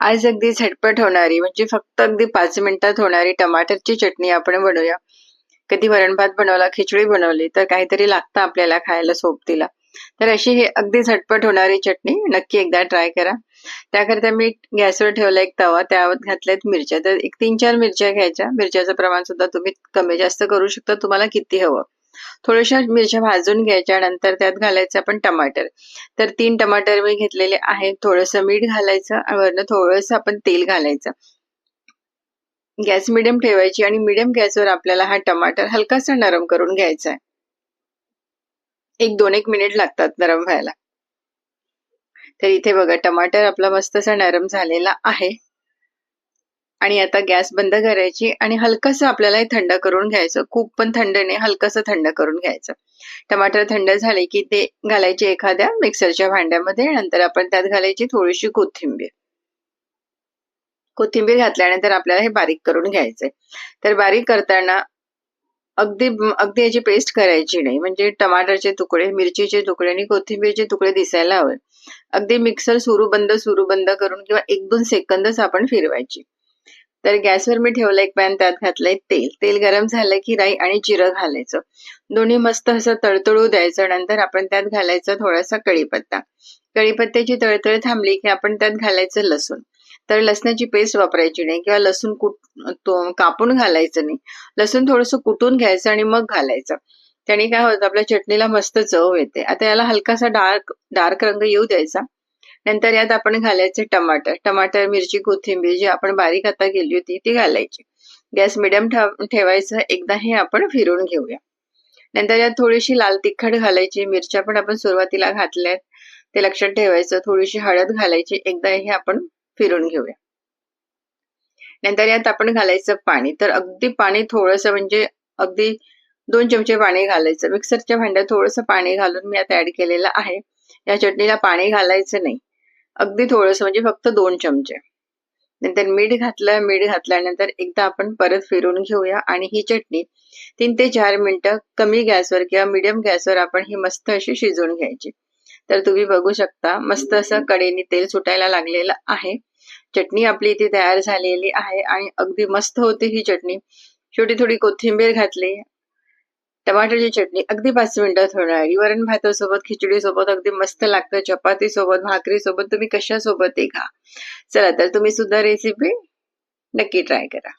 आज अगदी झटपट होणारी म्हणजे फक्त अगदी पाच मिनिटात होणारी टमाटरची चटणी आपण बनवूया. कधी वरण भात बनवला खिचडी बनवली तर काहीतरी लागतं आपल्याला खायला सोबतीला. तर अशी हे अगदी झटपट होणारी चटणी नक्की एकदा ट्राय करा. त्याकरता मी गॅसवर ठेवला एक तवा त्यावर घातल्यात मिरच्या. तर एक तीन चार मिरच्या घ्यायच्या. मिरच्याचं प्रमाण सुद्धा तुम्ही कमी जास्त करू शकता तुम्हाला किती हवं. थोड्याशा मिरच्या भाजून घ्यायच्या नंतर त्यात घालायचं आपण टमाटर. तर तीन टमाटर मी घेतलेले आहेत. थोडंसं मीठ घालायचं वरनं थोडंसं आपण तेल घालायचं. गॅस मिडियम ठेवायची आणि मिडियम गॅसवर आपल्याला हा टमाटर हलकासा नरम करून घ्यायचा आहे. एक दोन एक मिनिट लागतात नरम व्हायला. तर इथे बघा टमाटर आपला मस्तसा नरम झालेला आहे. आणि आता गॅस बंद करायची आणि हलकंसं आपल्याला हे थंड करून घ्यायचं. खूप पण थंड नाही हलकंसं थंड करून घ्यायचं. टमाटर थंड झाले की ते घालायचे एखाद्या मिक्सरच्या भांड्यामध्ये नंतर आपण त्यात घालायची थोडीशी कोथिंबीर. कोथिंबीर घातल्यानंतर आपल्याला हे बारीक करून घ्यायचंय. तर बारीक करताना अगदी अगदी याची पेस्ट करायची नाही. म्हणजे टमाटरचे तुकडे मिरचीचे तुकडे आणि कोथिंबीरचे तुकडे दिसायला हवे. अगदी मिक्सर सुरू बंद सुरू बंद करून किंवा एक दोन सेकंदच आपण फिरवायची. तर गॅसवर मी ठेवलं एक पॅन त्यात घातलंय तेल. तेल गरम झालं की राई आणि जिरं घालायचं. दोन्ही मस्त असं तळतळू द्यायचं. नंतर आपण त्यात घालायचं थोडासा कढीपत्ता. कढीपत्त्याची तळतळ थांबली की आपण त्यात घालायचं लसूण. तर लसणाची पेस्ट वापरायची नाही किंवा लसूण कुट कापून घालायचं नाही. लसूण थोडंसं कुटून घ्यायचं आणि मग घालायचं. त्याने काय होतं? आपल्या चटणीला मस्त चव येते. आता याला हलकासा डार्क डार्क रंग येऊ द्यायचा. नंतर यात आपण घालायचे टमाटर. टमाटर मिरची कोथिंबीर जी आपण बारीक आता केली होती ती घालायची. गॅस मिडियम ठेवायचं. एकदा हे आपण फिरून घेऊया. नंतर यात थोडीशी लाल तिखट घालायची. मिरच्या पण आपण सुरुवातीला घातल्यात. ते लक्षात ठेवायचं. थोडीशी हळद घालायची. एकदा हे आपण फिरून घेऊया. नंतर यात आपण घालायचं पाणी. तर अगदी पाणी थोडस म्हणजे अगदी दोन चमचे पाणी घालायचं. मिक्सरच्या भांड्यात थोडंसं पाणी घालून मी आता ऍड केलेलं आहे. या चटणीला पाणी घालायचं नाही. अगदी थोडस म्हणजे फक्त दोन चमचे. नंतर मीठ घातलं मीठ घातल्यानंतर एकदा आपण परत फिरून घेऊया. आणि ही चटणी तीन ते चार मिनिटं कमी गॅसवर किंवा मिडियम गॅसवर आपण ही मस्त अशी शिजवून घ्यायची. तर तुम्ही बघू शकता मस्त असं कडेने तेल सुटायला लागलेलं आहे. चटणी आपली इथे तयार झालेली आहे आणि अगदी मस्त होती ही चटणी. शेवटी थोडी कोथिंबीर घातली. टमाटरची चटणी अगदी पाच मिनिटात होणार. वरण भातासोबत खिचडी सोबत अगदी मस्त लागतं. चपाती सोबत भाकरी सोबत तुम्ही कशासोबत खा. चला तर तुम्ही सुद्धा रेसिपी नक्की ट्राय करा.